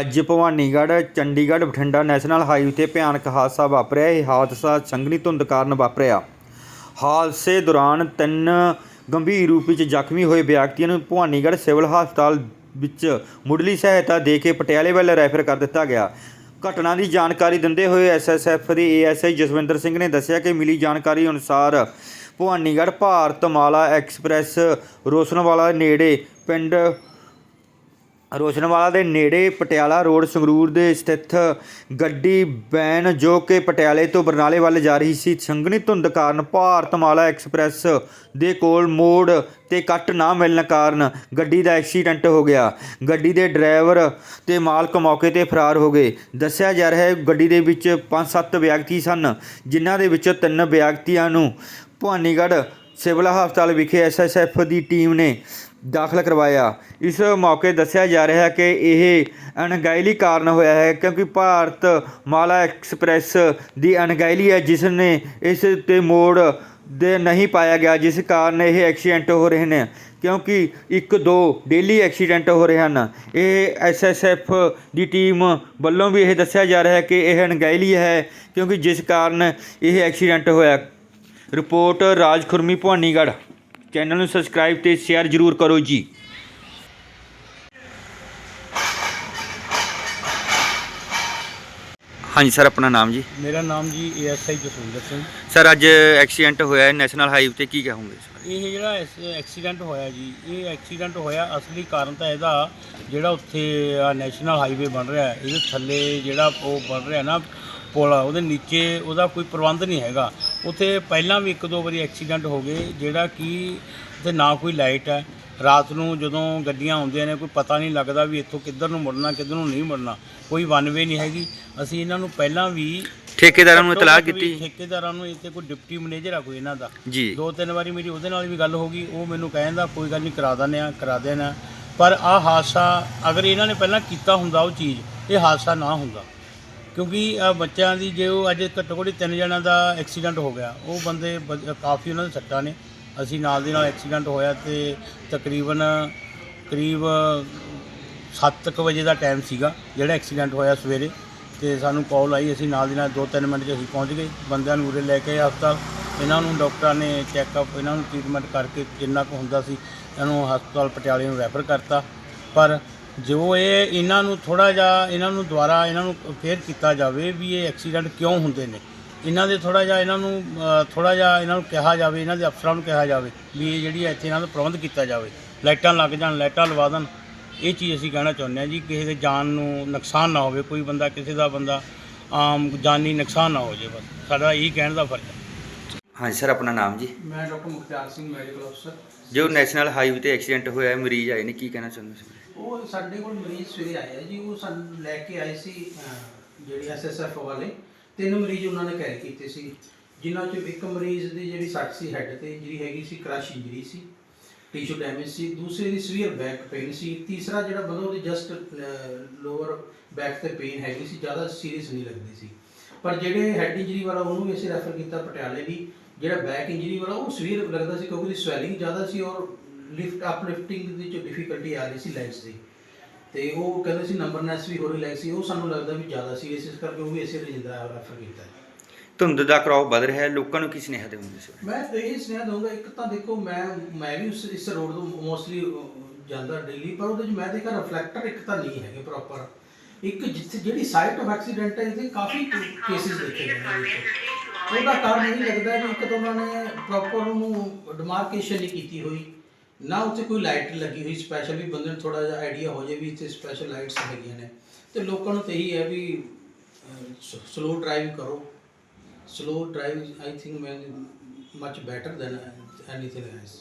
ਅੱਜ Bhawanigarh, Chandigarh Bathinda national highway ਤੇ ਭਿਆਨਕ ਹਾਦਸਾ ਵਾਪਰਿਆ। ਇਹ ਹਾਦਸਾ ਸੰਘਣੀ ਧੁੰਦ ਕਾਰਨ ਵਾਪਰਿਆ। ਹਾਦਸੇ ਦੌਰਾਨ ਤਿੰਨ ਗੰਭੀਰ ਰੂਪ ਵਿੱਚ ਜ਼ਖਮੀ ਹੋਏ ਵਿਅਕਤੀਆਂ ਨੂੰ ਭਵਾਨੀਗੜ੍ਹ ਸਿਵਲ ਹਸਪਤਾਲ ਵਿੱਚ ਮੁੱਢਲੀ ਸਹਾਇਤਾ ਦੇ ਕੇ ਪਟਿਆਲੇ ਵੱਲ ਰੈਫਰ ਕਰ ਦਿੱਤਾ ਗਿਆ। ਘਟਨਾ ਦੀ ਜਾਣਕਾਰੀ ਦਿੰਦੇ ਹੋਏ ਐਸਐਸਐਫ ਦੇ ਏਐਸਆਈ ਜਸਵਿੰਦਰ ਸਿੰਘ ਨੇ ਦੱਸਿਆ ਕਿ ਮਿਲੀ ਜਾਣਕਾਰੀ ਅਨੁਸਾਰ ਭਵਾਨੀਗੜ੍ਹ ਭਾਰਤ ਮਾਲਾ ਐਕਸਪ੍ਰੈਸ ਰੋਸ਼ਨਵਾਲਾ ਨੇੜੇ ਪਿੰਡ ਰੋਸ਼ਨਵਾਲਾ ਦੇ ਨੇੜੇ ਪਟਿਆਲਾ ਰੋਡ ਸੰਗਰੂਰ ਦੇ ਸਥਿਤ ਗੱਡੀ ਵੈਨ ਜੋ ਕਿ ਪਟਿਆਲੇ ਤੋਂ ਬਰਨਾਲੇ ਵੱਲ ਜਾ ਰਹੀ ਸੀ, ਸੰਘਣੀ ਧੁੰਦ ਕਾਰਨ ਭਾਰਤਮਾਲਾ ਐਕਸਪ੍ਰੈਸ ਦੇ ਕੋਲ ਮੋੜ ਤੇ ਕੱਟ ਨਾ ਮਿਲਣ ਕਾਰਨ ਗੱਡੀ ਦਾ ਐਕਸੀਡੈਂਟ ਹੋ ਗਿਆ। ਗੱਡੀ ਦੇ ਡਰਾਈਵਰ ਤੇ ਮਾਲਕ ਮੌਕੇ ਤੇ ਫਰਾਰ ਹੋ ਗਏ। ਦੱਸਿਆ ਜਾ ਰਿਹਾ ਹੈ, ਗੱਡੀ ਦੇ ਵਿੱਚ 5-7 ਵਿਅਕਤੀ ਸਨ, ਜਿਨ੍ਹਾਂ ਦੇ ਵਿੱਚੋਂ ਤਿੰਨ ਵਿਅਕਤੀਆਂ ਨੂੰ ਭਵਾਨੀਗੜ੍ਹ ਸਿਵਲ ਹਸਪਤਾਲ ਵਿਖੇ ਐਸਐਸਐਫ ਦੀ ਟੀਮ ਨੇ ਦਾਖਲ ਕਰਵਾਇਆ। ਇਸ ਮੌਕੇ ਦੱਸਿਆ ਜਾ ਰਿਹਾ ਹੈ ਕਿ ਇਹ ਅਣਗਹਿਲੀ ਕਾਰਨ ਹੋਇਆ ਹੈ ਕਿਉਂਕਿ ਭਾਰਤ ਮਾਲਾ ਐਕਸਪ੍ਰੈਸ ਦੀ ਅਣਗਹਿਲੀ ਹੈ, ਜਿਸ ਨੇ ਇਸ ਤੇ ਮੋੜ ਦੇ ਨਹੀਂ ਪਾਇਆ ਗਿਆ, ਜਿਸ ਕਾਰਨ ਇਹ ਐਕਸੀਡੈਂਟ ਹੋ ਰਹੇ ਨੇ। ਕਿਉਂਕਿ ਇੱਕ ਦੋ ਡੇਲੀ ਐਕਸੀਡੈਂਟ ਹੋ ਰਹੇ ਹਨ। ਇਹ ਐਸਐਸਐਫ ਦੀ ਟੀਮ ਵੱਲੋਂ ਵੀ ਇਹ ਦੱਸਿਆ ਜਾ ਰਿਹਾ ਹੈ ਕਿ ਇਹ ਅਣਗਹਿਲੀ ਹੈ ਕਿਉਂਕਿ ਜਿਸ ਕਾਰਨ ਇਹ ਐਕਸੀਡੈਂਟ ਹੋਇਆ। ਰਿਪੋਰਟ ਰਾਜ ਖੁਰਮੀ ਭਵਾਨੀਗੜ੍ਹ। ਚੈਨਲ ਨੂੰ ਸਬਸਕ੍ਰਾਈਬ ਤੇ ਸ਼ੇਅਰ ਜ਼ਰੂਰ ਕਰੋ ਜੀ। ਹਾਂਜੀ ਸਰ ਆਪਣਾ ਨਾਮ ਜੀ? ਮੇਰਾ ਨਾਮ ਜੀ ਏਐਸਆਈ ਜਸਵਿੰਦਰ ਸਿੰਘ। ਸਰ ਅੱਜ ਐਕਸੀਡੈਂਟ ਹੋਇਆ ਹੈ ਨੈਸ਼ਨਲ ਹਾਈਵੇ ਤੇ ਕੀ ਕਹੋਗੇ ਸਰ ਇਹ ਜਿਹੜਾ ਐਸ- ਐਕਸੀਡੈਂਟ ਹੋਇਆ ਜੀ ਇਹ ਐਕਸੀਡੈਂਟ ਹੋਇਆ ਅਸਲੀ ਕਾਰਨ ਤਾਂ ਇਹਦਾ ਜਿਹੜਾ ਉੱਥੇ ਆ ਨੈਸ਼ਨਲ ਹਾਈਵੇ ਬਣ ਰਿਹਾ ਹੈ, ਇਹਦੇ ਥੱਲੇ ਜਿਹੜਾ ਉਹ ਬਣ ਰਿਹਾ ਨਾ ਪੁਲ ਉਹਦੇ ਨੀਚੇ ਉਹਦਾ ਕੋਈ ਪ੍ਰਬੰਧ ਨਹੀਂ ਹੈਗਾ। ਉੱਥੇ ਪਹਿਲਾਂ ਵੀ ਇੱਕ ਦੋ ਵਾਰੀ ਐਕਸੀਡੈਂਟ ਹੋ ਗਏ ਜਿਹੜਾ ਕਿ ਤੇ ਨਾ ਕੋਈ ਲਾਈਟ ਹੈ। ਰਾਤ ਨੂੰ ਜਦੋਂ ਗੱਡੀਆਂ ਆਉਂਦੀਆਂ ਨੇ ਕੋਈ ਪਤਾ ਨਹੀਂ ਲੱਗਦਾ ਵੀ ਇੱਥੋਂ ਕਿੱਧਰ ਨੂੰ ਮੁੜਨਾ ਕਿੱਧਰ ਨੂੰ ਨਹੀਂ ਮੁੜਨਾ। ਕੋਈ ਵਨ ਵੇ ਨਹੀਂ ਹੈਗੀ। ਅਸੀਂ ਇਹਨਾਂ ਨੂੰ ਪਹਿਲਾਂ ਵੀ ਠੇਕੇਦਾਰਾਂ ਨੂੰ ਇਤਲਾਹ ਕੀਤੀ? ਠੇਕੇਦਾਰਾਂ ਨੂੰ ਇੱਥੇ ਕੋਈ ਡਿਪਟੀ ਮੈਨੇਜਰ ਆ ਕੋਈ ਇਹਨਾਂ ਦਾ। ਜੀ। ਦੋ ਤਿੰਨ ਵਾਰੀ ਮੇਰੀ ਉਹਦੇ ਨਾਲ ਵੀ ਗੱਲ ਹੋ ਗਈ। ਉਹ ਮੈਨੂੰ ਕਹਿੰਦਾ ਕੋਈ ਗੱਲ ਨਹੀਂ ਕਰਾ ਦਿੰਦੇ ਆ ਕਰਾ ਦੇਣਾ ਪਰ ਆਹ ਹਾਦਸਾ ਅਗਰ ਇਹਨਾਂ ਨੇ ਪਹਿਲਾਂ ਕੀਤਾ ਹੁੰਦਾ ਉਹ ਚੀਜ਼ ਇਹ ਹਾਦਸਾ ਨਾ ਹੁੰਦਾ। ਕਿਉਂਕਿ ਆਹ ਬੱਚਿਆਂ ਦੀ ਜੇ ਉਹ ਅੱਜ ਘੱਟੋ ਘੱਟ ਤਿੰਨ ਜਣਾਂ ਦਾ ਐਕਸੀਡੈਂਟ ਹੋ ਗਿਆ, ਉਹ ਬੰਦੇ ਬ- ਕਾਫੀ ਉਹਨਾਂ ਦੇ ਸੱਟਾਂ ਨੇ। ਅਸੀਂ ਨਾਲ ਦੀ ਨਾਲ ਐਕਸੀਡੈਂਟ ਹੋਇਆ ਤੇ ਤਕਰੀਬਨ ਕਰੀਬ 7:00 ਵਜੇ ਦਾ ਟਾਈਮ ਸੀਗਾ, ਜਿਹੜਾ ਐਕਸੀਡੈਂਟ ਹੋਇਆ ਸਵੇਰੇ। ਤੇ ਸਾਨੂੰ ਕਾਲ ਆਈ, ਅਸੀਂ ਨਾਲ ਦੀ ਨਾਲ 2-3 ਮਿੰਟ 'ਚ ਅਸੀਂ ਪਹੁੰਚ ਗਏ। ਬੰਦਿਆਂ ਨੂੰ ਉਰੇ ਲੈ ਕੇ ਹਸਪਤਾਲ। ਇਹਨਾਂ ਨੂੰ ਡਾਕਟਰਾਂ ਨੇ ਚੈੱਕਅਪ ਇਹਨਾਂ ਨੂੰ ਟ੍ਰੀਟਮੈਂਟ ਕਰਕੇ ਜਿੰਨਾ ਕੁ ਹੁੰਦਾ ਸੀ, ਇਹਨੂੰ ਹਸਪਤਾਲ ਪਟਿਆਲੇ ਨੂੰ ਰੈਫਰ ਕਰਤਾ। ਪਰ ਜੋ ਇਹ ਇਹਨਾਂ ਨੂੰ ਥੋੜਾ ਜਿਹਾ ਇਹਨਾਂ ਨੂੰ ਦੁਬਾਰਾ ਇਹਨਾਂ ਨੂੰ ਫੇਰ ਕੀਤਾ ਜਾਵੇ ਵੀ ਇਹ ਐਕਸੀਡੈਂਟ ਕਿਉਂ ਹੁੰਦੇ ਨੇ। ਇਹਨਾਂ ਦੇ ਥੋੜਾ ਜਿਹਾ ਇਹਨਾਂ ਨੂੰ ਥੋੜਾ ਜਿਹਾ ਇਹਨਾਂ ਨੂੰ ਕਿਹਾ ਜਾਵੇ ਇਹਨਾਂ ਦੇ ਅਫਸਰਾਂ ਨੂੰ ਕਿਹਾ ਜਾਵੇ ਵੀ ਇਹ ਜਿਹੜੀ ਇੱਥੇ ਇਹਨਾਂ ਦਾ ਪ੍ਰਬੰਧ ਕੀਤਾ ਜਾਵੇ। ਲਾਈਟਾਂ ਲੱਗ ਜਾਣ ਲਾਈਟਾਂ ਲਵਾ ਦੇਣ। ਇਹ ਚੀਜ਼ ਅਸੀਂ ਕਹਿਣਾ ਚਾਹੁੰਦੇ ਹਾਂ ਜੀ ਕਿਸੇ ਦੇ ਜਾਨ ਨੂੰ ਨੁਕਸਾਨ ਨਾ ਹੋਵੇ ਕੋਈ ਬੰਦਾ ਕਿਸੇ ਦਾ ਬੰਦਾ ਆਮ ਜਾਨੀ ਨੁਕਸਾਨ ਨਾ ਹੋ ਜੇ ਬਸ। ਸਾਡਾ ਇਹੀ ਕਹਿਣ ਦਾ ਫਰਜ਼ ਹੈ। ਹਾਂਜੀ ਸਰ ਆਪਣਾ ਨਾਮ ਜੀ। ਮੈਂ ਡਾਕਟਰ ਮੁਖਤਿਆਰ ਸਿੰਘ ਮੈਡੀਕਲ ਅਫਸਰ। ਜੋ ਨੈਸ਼ਨਲ ਹਾਈਵੇ ਤੇ ਐਕਸੀਡੈਂਟ ਹੋਇਆ ਹੈ ਮਰੀਜ਼ ਆਏ ਨੇ ਕੀ ਕਹਿਣਾ ਚਾਹੁੰਦੇ ਸਰ? ਉਹ ਸਾਡੇ ਕੋਲ ਮਰੀਜ਼ ਸਵੇਰੇ ਆਏ ਜੀ ਉਹ ਸਾਨੂੰ ਲੈ ਕੇ ਆਏ ਸੀ ਅਹ, ਜਿਹੜੀ ਐਸਐਸਐਫ ਵਾਲੇ। ਤਿੰਨ ਮਰੀਜ਼ ਉਹਨਾਂ ਨੇ ਕੈਰੀ ਕੀਤੇ ਸੀ। ਜਿਨ੍ਹਾਂ ਚੋਂ ਇੱਕ ਮਰੀਜ਼ ਦੀ ਜਿਹੜੀ ਸੱਟ ਸੀ ਹੈੱਡ ਤੇ ਜਿਹੜੀ ਹੈਗੀ ਸੀ ਕ੍ਰਸ਼ ਇੰਜਰੀ ਸੀ ਟਿਸ਼ੂ ਡੈਮੇਜ ਸੀ। ਦੂਸਰੇ ਦੀ ਸਵੀਅਰ ਬੈਕ ਪੇਨ ਸੀ। ਤੀਸਰਾ ਜਿਹੜਾ ਬੰਦਾ ਉਹਦੀ ਜਸਟ ਲੋਅਰ ਬੈਕ ਤੇ ਪੇਨ ਹੈਗੀ ਸੀ ਜ਼ਿਆਦਾ ਸੀਰੀਅਸ ਨਹੀਂ ਲੱਗਦੀ ਸੀ। ਪਰ ਜਿਹੜੇ ਹੈਡ ਇੰਜਰੀ ਵਾਲਾ ਉਹਨੂੰ ਵੀ ਅਸੀਂ ਰੈਫਰ ਕੀਤਾ ਪਟਿਆਲੇ ਵੀ। ਜਿਹੜਾ ਬੈਕ ਇੰਜਰੀ ਵਾਲਾ ਉਹ ਸਵੀਅਰ ਲੱਗਦਾ ਸੀ ਕਿਉਂਕਿ ਉਹਦੀ ਸਵੈਲਿੰਗ ਜ਼ਿਆਦਾ ਸੀ ਔਰ ਲਿਫਟ ਅਪ ਲਿਫਟਿੰਗ ਦੀ ਜੋ ਡਿਫਿਕਲਟੀ ਆ ਰਹੀ ਸੀ ਲੈਗਸ ਦੀ। ਤੇ ਉਹ ਕਹਿੰਦੇ ਸੀ ਨੰਬਰਨੈਸ ਵੀ ਹੋ ਰਹੀ ਲੱਗ ਸੀ ਉਹ ਸਾਨੂੰ ਲੱਗਦਾ ਵੀ ਜ਼ਿਆਦਾ ਸੀ ਇਸ ਕਰਕੇ ਉਹ ਵੀ ਇਸੇ ਰਜਿੰਦਰਾ ਰੈਫਰ ਕੀਤਾ। ਧੁੰਦ ਦਾ ਕਰਾਓ ਵੱਧ ਰਿਹਾ ਹੈ ਲੋਕਾਂ ਨੂੰ ਕੀ ਸੁਨੇਹਾ ਦੇਵੋਗੇ ਸਰ ਮੈਂ ਤਾਂ ਇਹ ਸੁਨੇਹਾ ਦਊਂਗਾ ਇੱਕ ਤਾਂ ਦੇਖੋ ਮੈਂ ਮੈਂ ਵੀ ਉਸ ਇਸ ਰੋਡ ਤੋਂ ਮੋਸਟਲੀ ਜਾਂਦਾ ਡੇਲੀ ਪਰ ਉਹਦੇ 'ਚ ਮੈਂ ਦੇਖਿਆ ਰਿਫਲੈਕਟਰ ਇੱਕ ਤਾਂ ਨਹੀਂ ਹੈਗੇ ਪ੍ਰੋਪਰ ਇੱਕ ਜਿੱਥੇ ਜਿਹੜੀ ਸਾਈਟ ਆਫ ਐਕਸੀਡੈਂਟ ਹੈ ਇਹਦੇ ਕਾਫੀ ਕੇਸਿਸ ਦੇਖੇ ਗਏ ਨੇ। ਉਹਦਾ ਕਾਰਨ ਇਹ ਲੱਗਦਾ ਵੀ ਇੱਕ ਤਾਂ ਉਹਨਾਂ ਨੇ ਪ੍ਰੋਪਰ ਉਹਨੂੰ ਡਿਮਾਰਕੇਸ਼ਨ ਨਹੀਂ ਕੀਤੀ ਹੋਈ। ਨਾ ਉੱਥੇ ਕੋਈ ਲਾਈਟ ਲੱਗੀ ਹੋਈ ਸਪੈਸ਼ਲ ਵੀ ਬੰਦੇ ਨੂੰ ਥੋੜਾ ਜਿਹਾ ਆਈਡੀਆ ਹੋ ਜਾਵੇ ਵੀ ਇੱਥੇ ਸਪੈਸ਼ਲ ਲਾਈਟਸ ਹੈਗੀਆਂ ਨੇ। ਤੇ ਲੋਕਾਂ ਨੂੰ ਤਾਂ ਇਹੀ ਹੈ ਵੀ ਸਲੋ ਡਰਾਈਵ ਕਰੋ। Slow drive I think man much better than anything else